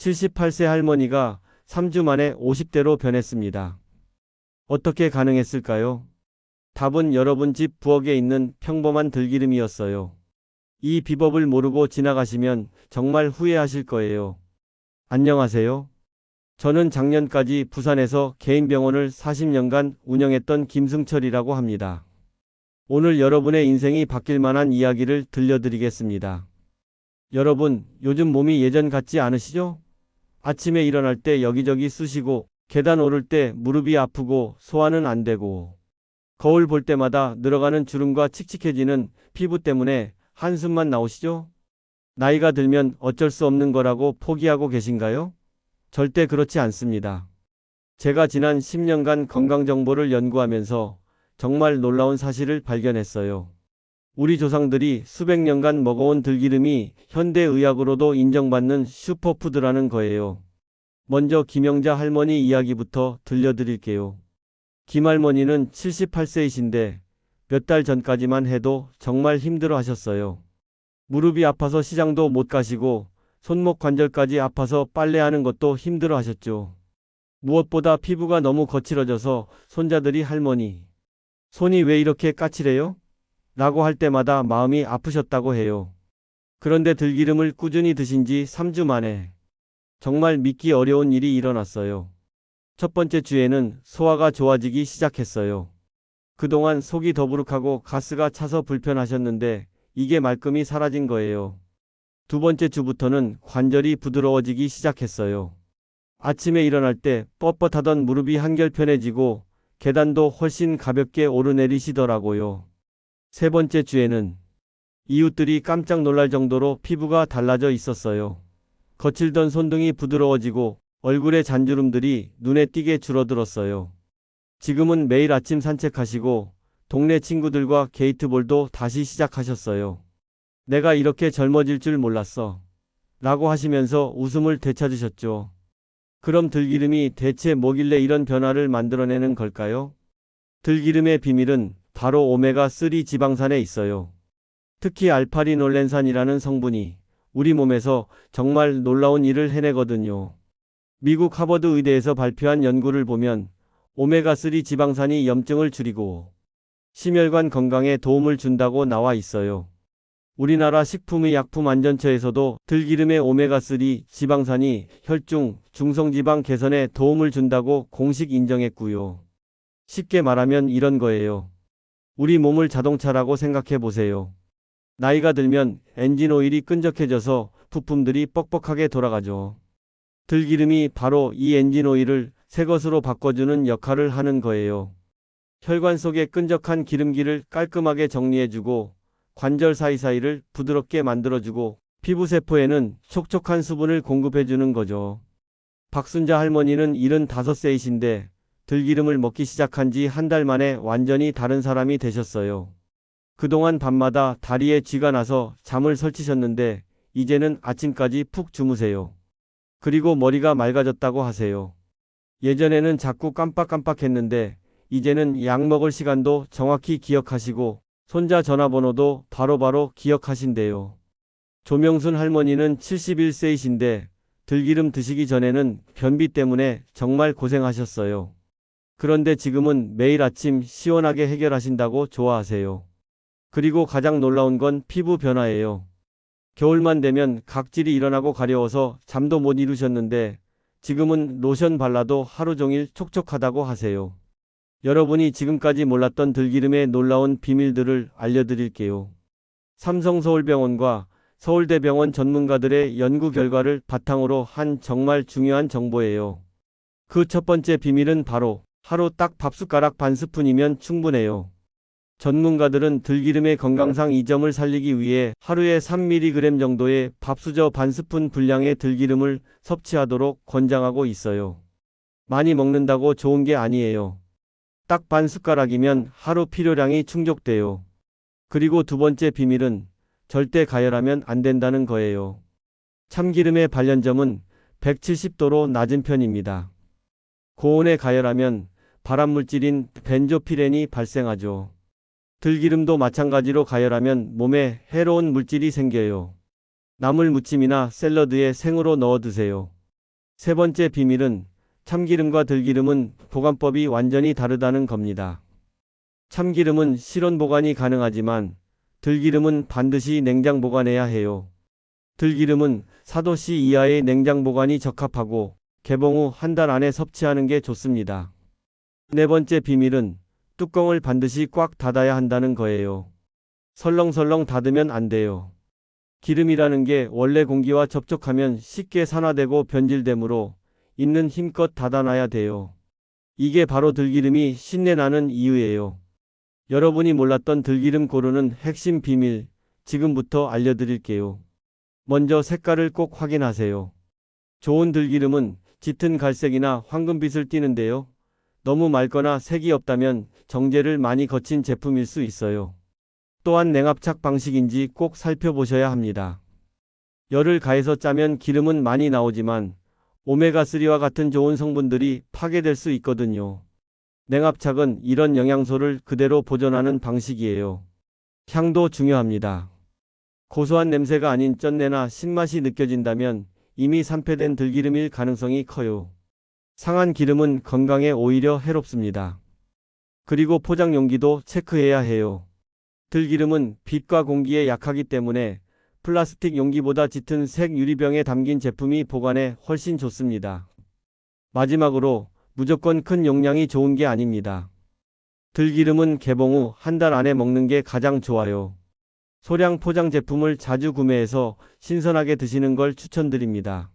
78세 할머니가 3주 만에 50대로 변했습니다. 어떻게 가능했을까요? 답은 여러분 집 부엌에 있는 평범한 들기름이었어요. 이 비법을 모르고 지나가시면 정말 후회하실 거예요. 안녕하세요. 저는 작년까지 부산에서 개인 병원을 40년간 운영했던 김승철이라고 합니다. 오늘 여러분의 인생이 바뀔 만한 이야기를 들려드리겠습니다. 여러분, 요즘 몸이 예전 같지 않으시죠? 아침에 일어날 때 여기저기 쑤시고, 계단 오를 때 무릎이 아프고, 소화는 안 되고, 거울 볼 때마다 늘어가는 주름과 칙칙해지는 피부 때문에 한숨만 나오시죠? 나이가 들면 어쩔 수 없는 거라고 포기하고 계신가요? 절대 그렇지 않습니다. 제가 지난 10년간 건강 정보를 연구하면서 정말 놀라운 사실을 발견했어요. 우리 조상들이 수백 년간 먹어온 들기름이 현대 의학으로도 인정받는 슈퍼푸드라는 거예요. 먼저 김영자 할머니 이야기부터 들려드릴게요. 김 할머니는 78세이신데 몇 달 전까지만 해도 정말 힘들어 하셨어요. 무릎이 아파서 시장도 못 가시고 손목 관절까지 아파서 빨래하는 것도 힘들어 하셨죠. 무엇보다 피부가 너무 거칠어져서 손자들이 할머니, 손이 왜 이렇게 까칠해요? 라고 할 때마다 마음이 아프셨다고 해요. 그런데 들기름을 꾸준히 드신 지 3주 만에 정말 믿기 어려운 일이 일어났어요. 첫 번째 주에는 소화가 좋아지기 시작했어요. 그동안 속이 더부룩하고 가스가 차서 불편하셨는데 이게 말끔히 사라진 거예요. 두 번째 주부터는 관절이 부드러워지기 시작했어요. 아침에 일어날 때 뻣뻣하던 무릎이 한결 편해지고 계단도 훨씬 가볍게 오르내리시더라고요. 세 번째 주에는 이웃들이 깜짝 놀랄 정도로 피부가 달라져 있었어요. 거칠던 손등이 부드러워지고 얼굴의 잔주름들이 눈에 띄게 줄어들었어요. 지금은 매일 아침 산책하시고 동네 친구들과 게이트볼도 다시 시작하셨어요. 내가 이렇게 젊어질 줄 몰랐어. 라고 하시면서 웃음을 되찾으셨죠. 그럼 들기름이 대체 뭐길래 이런 변화를 만들어내는 걸까요? 들기름의 비밀은 바로 오메가3 지방산에 있어요. 특히 알파리놀렌산이라는 성분이 우리 몸에서 정말 놀라운 일을 해내거든요. 미국 하버드 의대에서 발표한 연구를 보면 오메가3 지방산이 염증을 줄이고 심혈관 건강에 도움을 준다고 나와 있어요. 우리나라 식품의약품안전처에서도 들기름의 오메가3 지방산이 혈중, 중성지방 개선에 도움을 준다고 공식 인정했고요. 쉽게 말하면 이런 거예요. 우리 몸을 자동차라고 생각해 보세요. 나이가 들면 엔진 오일이 끈적해져서 부품들이 뻑뻑하게 돌아가죠. 들기름이 바로 이 엔진 오일을 새 것으로 바꿔주는 역할을 하는 거예요. 혈관 속의 끈적한 기름기를 깔끔하게 정리해주고 관절 사이사이를 부드럽게 만들어주고 피부세포에는 촉촉한 수분을 공급해주는 거죠. 박순자 할머니는 75세이신데 들기름을 먹기 시작한 지 한 달 만에 완전히 다른 사람이 되셨어요. 그동안 밤마다 다리에 쥐가 나서 잠을 설치셨는데 이제는 아침까지 푹 주무세요. 그리고 머리가 맑아졌다고 하세요. 예전에는 자꾸 깜빡깜빡했는데 이제는 약 먹을 시간도 정확히 기억하시고 손자 전화번호도 바로바로 기억하신대요. 조명순 할머니는 71세이신데 들기름 드시기 전에는 변비 때문에 정말 고생하셨어요. 그런데 지금은 매일 아침 시원하게 해결하신다고 좋아하세요. 그리고 가장 놀라운 건 피부 변화예요. 겨울만 되면 각질이 일어나고 가려워서 잠도 못 이루셨는데 지금은 로션 발라도 하루 종일 촉촉하다고 하세요. 여러분이 지금까지 몰랐던 들기름의 놀라운 비밀들을 알려드릴게요. 삼성서울병원과 서울대병원 전문가들의 연구 결과를 바탕으로 한 정말 중요한 정보예요. 그 첫 번째 비밀은 바로 하루 딱 밥숟가락 반 스푼이면 충분해요. 전문가들은 들기름의 건강상 이 점을 살리기 위해 하루에 3mg 정도의 밥수저 반 스푼 분량의 들기름을 섭취하도록 권장하고 있어요. 많이 먹는다고 좋은 게 아니에요. 딱 반 숟가락이면 하루 필요량이 충족돼요. 그리고 두 번째 비밀은 절대 가열하면 안 된다는 거예요. 참기름의 발연점은 170도로 낮은 편입니다. 고온에 가열하면 발암물질인 벤조피렌이 발생하죠. 들기름도 마찬가지로 가열하면 몸에 해로운 물질이 생겨요. 나물 무침이나 샐러드에 생으로 넣어 드세요. 세 번째 비밀은 참기름과 들기름은 보관법이 완전히 다르다는 겁니다. 참기름은 실온 보관이 가능하지만 들기름은 반드시 냉장 보관해야 해요. 들기름은 4도씨 이하의 냉장 보관이 적합하고 개봉 후 한 달 안에 섭취하는 게 좋습니다. 네 번째 비밀은 뚜껑을 반드시 꽉 닫아야 한다는 거예요. 설렁설렁 닫으면 안 돼요. 기름이라는 게 원래 공기와 접촉하면 쉽게 산화되고 변질되므로 있는 힘껏 닫아놔야 돼요. 이게 바로 들기름이 신내 나는 이유예요. 여러분이 몰랐던 들기름 고르는 핵심 비밀 지금부터 알려드릴게요. 먼저 색깔을 꼭 확인하세요. 좋은 들기름은 짙은 갈색이나 황금빛을 띠는데요. 너무 맑거나 색이 없다면 정제를 많이 거친 제품일 수 있어요. 또한 냉압착 방식인지 꼭 살펴보셔야 합니다. 열을 가해서 짜면 기름은 많이 나오지만 오메가3와 같은 좋은 성분들이 파괴될 수 있거든요. 냉압착은 이런 영양소를 그대로 보존하는 방식이에요. 향도 중요합니다. 고소한 냄새가 아닌 쩐내나 신맛이 느껴진다면 이미 산패된 들기름일 가능성이 커요. 상한 기름은 건강에 오히려 해롭습니다. 그리고 포장 용기도 체크해야 해요. 들기름은 빛과 공기에 약하기 때문에 플라스틱 용기보다 짙은 색 유리병에 담긴 제품이 보관에 훨씬 좋습니다. 마지막으로 무조건 큰 용량이 좋은 게 아닙니다. 들기름은 개봉 후 한 달 안에 먹는 게 가장 좋아요. 소량 포장 제품을 자주 구매해서 신선하게 드시는 걸 추천드립니다.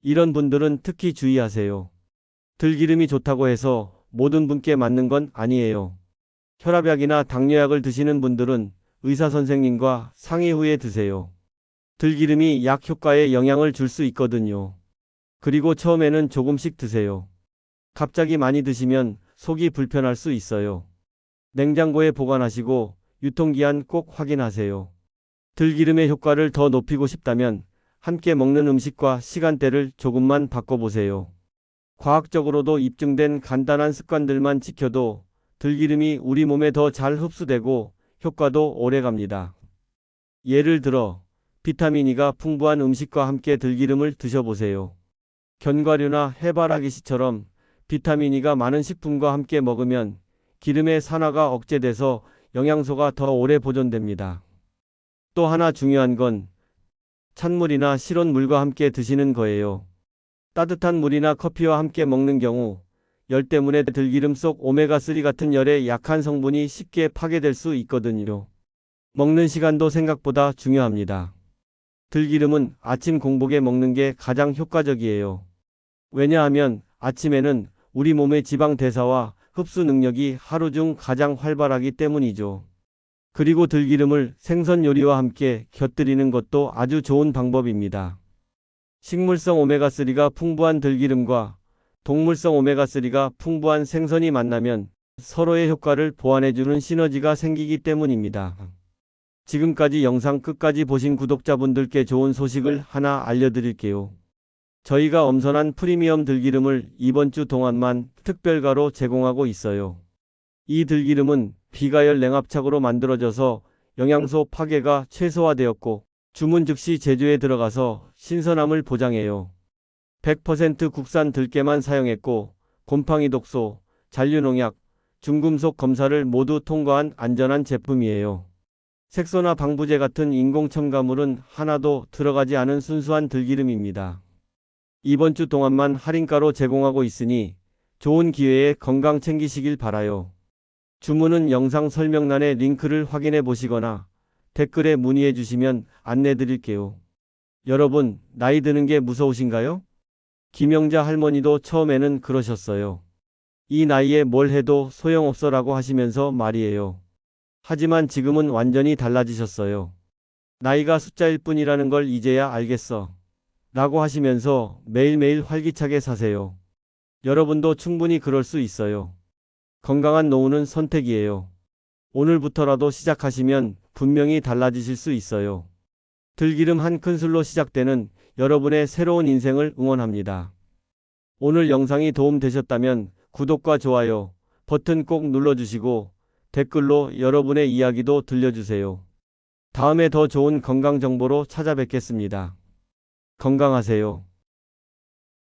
이런 분들은 특히 주의하세요. 들기름이 좋다고 해서 모든 분께 맞는 건 아니에요. 혈압약이나 당뇨약을 드시는 분들은 의사 선생님과 상의 후에 드세요. 들기름이 약 효과에 영향을 줄 수 있거든요. 그리고 처음에는 조금씩 드세요. 갑자기 많이 드시면 속이 불편할 수 있어요. 냉장고에 보관하시고 유통기한 꼭 확인하세요. 들기름의 효과를 더 높이고 싶다면 함께 먹는 음식과 시간대를 조금만 바꿔보세요. 과학적으로도 입증된 간단한 습관들만 지켜도 들기름이 우리 몸에 더 잘 흡수되고 효과도 오래 갑니다. 예를 들어 비타민 E가 풍부한 음식과 함께 들기름을 드셔보세요. 견과류나 해바라기씨처럼 비타민 E가 많은 식품과 함께 먹으면 기름의 산화가 억제돼서 영양소가 더 오래 보존됩니다. 또 하나 중요한 건 찬물이나 실온 물과 함께 드시는 거예요. 따뜻한 물이나 커피와 함께 먹는 경우 열 때문에 들기름 속 오메가3 같은 열에 약한 성분이 쉽게 파괴될 수 있거든요. 먹는 시간도 생각보다 중요합니다. 들기름은 아침 공복에 먹는 게 가장 효과적이에요. 왜냐하면 아침에는 우리 몸의 지방 대사와 흡수 능력이 하루 중 가장 활발하기 때문이죠. 그리고 들기름을 생선 요리와 함께 곁들이는 것도 아주 좋은 방법입니다. 식물성 오메가3가 풍부한 들기름과 동물성 오메가3가 풍부한 생선이 만나면 서로의 효과를 보완해주는 시너지가 생기기 때문입니다. 지금까지 영상 끝까지 보신 구독자분들께 좋은 소식을 하나 알려드릴게요. 저희가 엄선한 프리미엄 들기름을 이번 주 동안만 특별가로 제공하고 있어요. 이 들기름은 비가열 냉압착으로 만들어져서 영양소 파괴가 최소화되었고 주문 즉시 제조에 들어가서 신선함을 보장해요. 100% 국산 들깨만 사용했고 곰팡이 독소, 잔류농약, 중금속 검사를 모두 통과한 안전한 제품이에요. 색소나 방부제 같은 인공 첨가물은 하나도 들어가지 않은 순수한 들기름입니다. 이번 주 동안만 할인가로 제공하고 있으니 좋은 기회에 건강 챙기시길 바라요. 주문은 영상 설명란의 링크를 확인해 보시거나 댓글에 문의해 주시면 안내 드릴게요. 여러분, 나이 드는 게 무서우신가요? 김영자 할머니도 처음에는 그러셨어요. 이 나이에 뭘 해도 소용없어라고 하시면서 말이에요. 하지만 지금은 완전히 달라지셨어요. 나이가 숫자일 뿐이라는 걸 이제야 알겠어. 라고 하시면서 매일매일 활기차게 사세요. 여러분도 충분히 그럴 수 있어요. 건강한 노후는 선택이에요. 오늘부터라도 시작하시면 분명히 달라지실 수 있어요. 들기름 한 큰술로 시작되는 여러분의 새로운 인생을 응원합니다. 오늘 영상이 도움되셨다면 구독과 좋아요 버튼 꼭 눌러주시고 댓글로 여러분의 이야기도 들려주세요. 다음에 더 좋은 건강 정보로 찾아뵙겠습니다. 건강하세요.